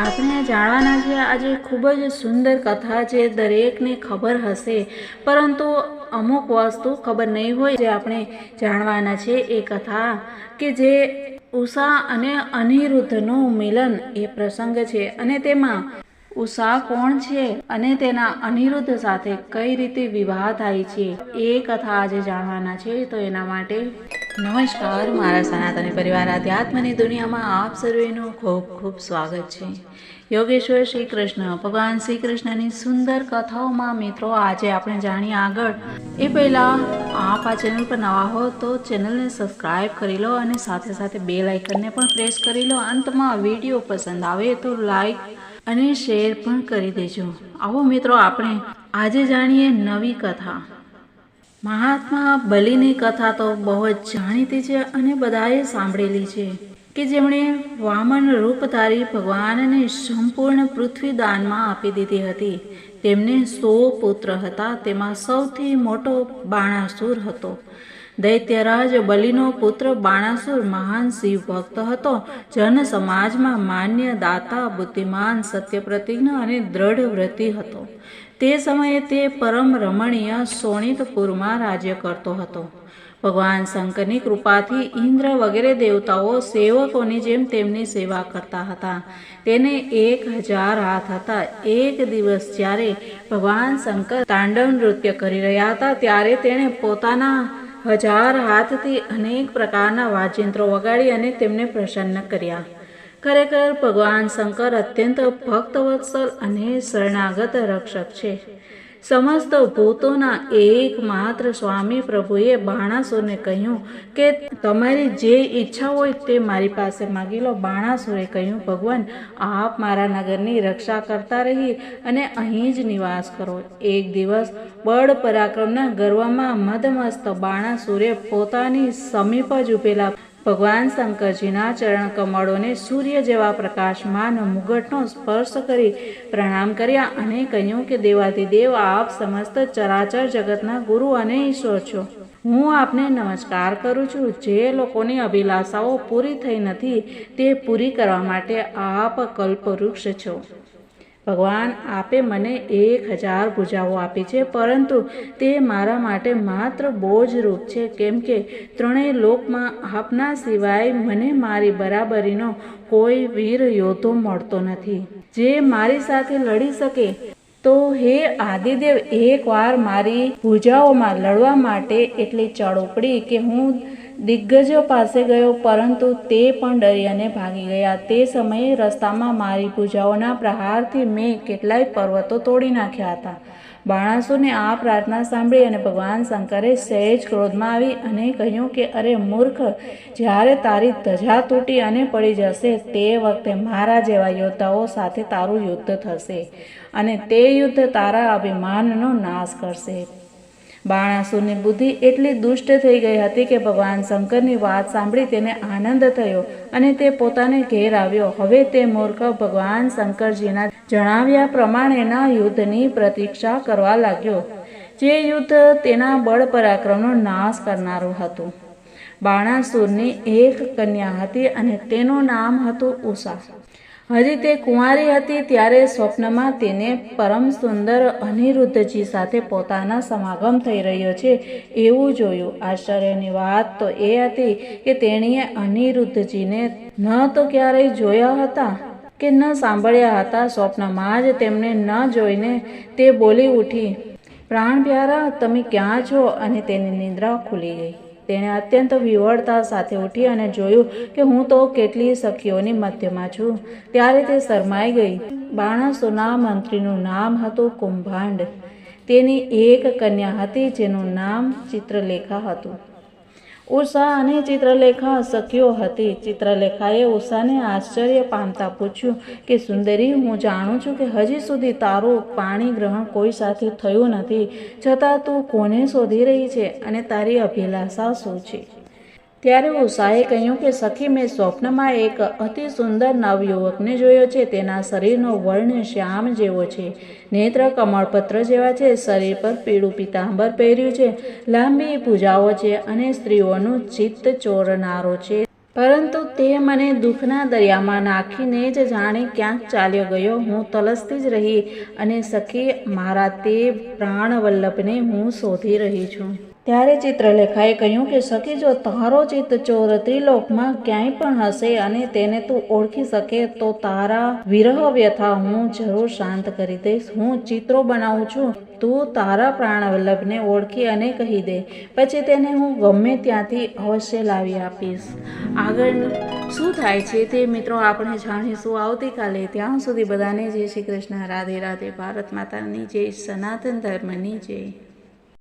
આપણે જાણવાના છે, આજે ખૂબ જ સુંદર કથા છે, દરેકને ખબર હશે. પરંતુ અમુક વસ્તુ ખબર નહીં હોય જે આપણે જાણવાના છે, એ કથા કે જે ઉષા અને અનિરુદ્ધનું મિલન એ પ્રસંગ છે. અને તેમાં ઉષા કોણ છે અને તેના અનિરુદ્ધ સાથે કઈ રીતે વિવાહ થાય છે, એ કથા આજે જાણવાના છે. તો એના માટે નમસ્કાર, મારા સનાતની પરિવાર આધ્યાત્મની દુનિયામાં આપ સર્વેનું ખૂબ ખૂબ સ્વાગત છે. યોગેશ્વર શ્રી કૃષ્ણ ભગવાન શ્રી કૃષ્ણની સુંદર કથાઓમાં મિત્રો, આજે આપણે જાણીએ આગળ, એ પહેલાં આપ આ ચેનલ પર નવા હો તો ચેનલને સબસ્ક્રાઈબ કરી લો અને સાથે સાથે બે લાઇકનને પણ પ્રેસ કરી લો. અંતમાં વીડિયો પસંદ આવે તો લાઈક અને શેર પણ કરી દેજો. આવો મિત્રો, આપણે આજે જાણીએ નવી કથા. મહાત્મા બલિની કથા તો બહુ જ જાણીતી છે અને બધાએ સાંભળેલી છે કે જેમણે વામન રૂપધારી ભગવાનને સંપૂર્ણ પૃથ્વી દાનમાં આપી દીધી હતી. તેમને સો પુત્ર હતા. તેમાં સૌથી મોટો બાણાસુર હતો. દૈત્યરાજ બલિનો પુત્ર બાણાસુર મહાન શિવ ભક્ત હતો. જન સમાજમાં માન્ય દાતા, બુદ્ધિમાન, સત્યપ્રતિજ્ઞ અને દ્રઢ વ્રતિ હતો. તે સમયે તે પરમ રમણીય સોણિતપુરમાં રાજ્ય કરતો હતો. ભગવાન શંકરની કૃપાથી ઇન્દ્ર વગેરે દેવતાઓ સેવકોની જેમ તેમની સેવા કરતા હતા. તેને એક હજાર હાથ હતા. એક દિવસ જ્યારે ભગવાન શંકર તાંડવ નૃત્ય કરી રહ્યા હતા, ત્યારે તેણે પોતાના હજાર હાથથી અનેક પ્રકારના વાજિંત્રો વગાડી અને તેમને પ્રસન્ન કર્યા. ખરેખર ભગવાન શંકર અત્યંત ભક્તવત્સલ અને શરણાગત રક્ષક છે. સમસ્ત ભૂતોના એકમાત્ર સ્વામી પ્રભુએ બાણાસુરને કહ્યું કે તમારી જે ઈચ્છા હોય તે મારી પાસે માગી લો. બાણાસુરે કહ્યું, ભગવાન, આપ મારા નગરની રક્ષા કરતા રહી અને અહીં જ નિવાસ કરો. એક દિવસ બળ પરાક્રમના ગર્વમાં મદમસ્ત બાણાસુરે પોતાની સમીપ જ ઉભેલા ભગવાન શંકરજીના ચરણ કમળોને સૂર્ય જેવા પ્રકાશમાન મુગટનો સ્પર્શ કરી પ્રણામ કર્યા અને કહ્યું કે દેવાધિદેવ આપ સમસ્ત ચરાચર જગતના ગુરુ અને ઈશ્વર છો. હું આપને નમસ્કાર કરું છું. જે લોકોની અભિલાષાઓ પૂરી થઈ નથી, તે પૂરી કરવા માટે આપ કલ્પવૃક્ષ છો. ભગવાન આપે મને એક હજાર ભુજાઓ આપી છે, પરંતુ તે મારા માટે માત્ર બોજરૂપ છે, કેમ કે ત્રણેય લોકમાં આપના સિવાય મને મારી બરાબરીનો કોઈ વીર યોદ્ધો મળતો નથી. જે મારી સાથે લડી શકે, તો હે આદિદેવ એકવાર મારી ભુજાઓમાં લડવા માટે એટલી ચડ ઉપડી કે હું દિગ્ગજો પાસે ગયો, પરંતુ તે પણ ડરી અને ભાગી ગયા. તે સમયે રસ્તામાં મારી પૂજાઓના પ્રહારથી મેં કેટલાય પર્વતો તોડી નાખ્યા હતા. બાણાસુરને આ પ્રાર્થના સાંભળી અને ભગવાન શંકરે સહેજ ક્રોધમાં આવી અને કહ્યું કે, અરે મૂર્ખ, જ્યારે તારી ધજા તૂટી અને પડી જશે, તે વખતે મારા જેવા યોદ્ધાઓ સાથે તારું યુદ્ધ થશે અને તે યુદ્ધ તારા અભિમાનનો નાશ કરશે. બાણાસુરની બુદ્ધિ એટલી દુષ્ટ થઈ ગઈ હતી કે ભગવાન શંકરની વાત સાંભળી તેને આનંદ થયો અને તે પોતાને ઘેર આવ્યો. હવે તે મૂર્ખ ભગવાન શંકરજીના જણાવ્યા પ્રમાણેના યુદ્ધની પ્રતીક્ષા કરવા લાગ્યો, જે યુદ્ધ તેના બળ પરાક્રમનો નાશ કરનારું હતું. બાણાસુરની એક કન્યા હતી અને તેનું નામ હતું ઉષા. હજી તે કુંવારી હતી ત્યારે સ્વપ્નમાં તેને પરમ સુંદર અનિરુદ્ધજી સાથે પોતાના સમાગમ થઈ રહ્યો છે એવું જોયું. આશ્ચર્યની વાત તો એ હતી કે તેણીએ અનિરુદ્ધજીને ન તો ક્યારેય જોયા હતા કે ન સાંભળ્યા હતા. સ્વપ્નમાં જ તેમને ન જોઈને તે બોલી ઉઠી પ્રાણ પ્યારા તમે ક્યાં છો? અને તેની નિંદ્રા ખુલી ગઈ. તેણે અત્યંત વિવળતા સાથે ઉઠી અને જોયું કે હું તો કેટલી સખીઓની મધ્યમાં છું. ત્યારે તે શરમાઈ ગઈ. બાણસોના મંત્રીનું નામ હતું કુંભાંડ. તેની એક કન્યા હતી જેનું નામ ચિત્રલેખા હતું. ઉષા અને ચિત્રલેખા સખીઓ હતી. ચિત્રલેખાએ ઉષાને આશ્ચર્ય પામતા પૂછ્યું કે, સુંદરી, હું જાણું છું કે હજી સુધી તારું પાણી ગ્રહણ કોઈ સાથે થયું નથી, છતાં તું કોને શોધી રહી છે અને તારી અભિલાષા શું છે? ત્યારે ઉષાએ કહ્યું કે, સખી, મેં સ્વપ્નમાં એક અતિ સુંદર નવયુવકને જોયો છે. તેના શરીરનો વર્ણ શ્યામ જેવો છે. નેત્ર કમળપત્ર જેવા છે. શરીર પર પીળું પીતાંબર પહેર્યું છે. લાંબી પૂજાઓ છે અને સ્ત્રીઓનું ચિત્ત ચોરનારો છે. પરંતુ તે મને દુઃખના દરિયામાં નાખીને જ જાણે ક્યાંક ચાલ્યો ગયો. હું તલસતી જ રહી અને સખી, મારા તે પ્રાણવલ્લભને હું શોધી રહી છું. ત્યારે ચિત્રલેખાએ કહ્યું કે, સખી, જો તારો ચિત્ત ચોર ત્રિલોકમાં ક્યાંય પણ હશે અને તેને તું ઓળખી શકે, તો તારા વિરહ વ્યથા હું જરૂર શાંત કરી દઈશ. હું ચિત્રો બનાવું છું. તું તારા પ્રાણવલ્લભને ઓળખી અને કહી દે. પછી તેને હું ગમે ત્યાંથી અવશ્ય લાવી આપીશ. આગળ શું થાય છે તે મિત્રો આપણે જાણીશું. આવતીકાલે ત્યાં સુધી બધાને જય શ્રી કૃષ્ણ. રાધે રાધે. ભારત માતાની જય. સનાતન ધર્મની જય.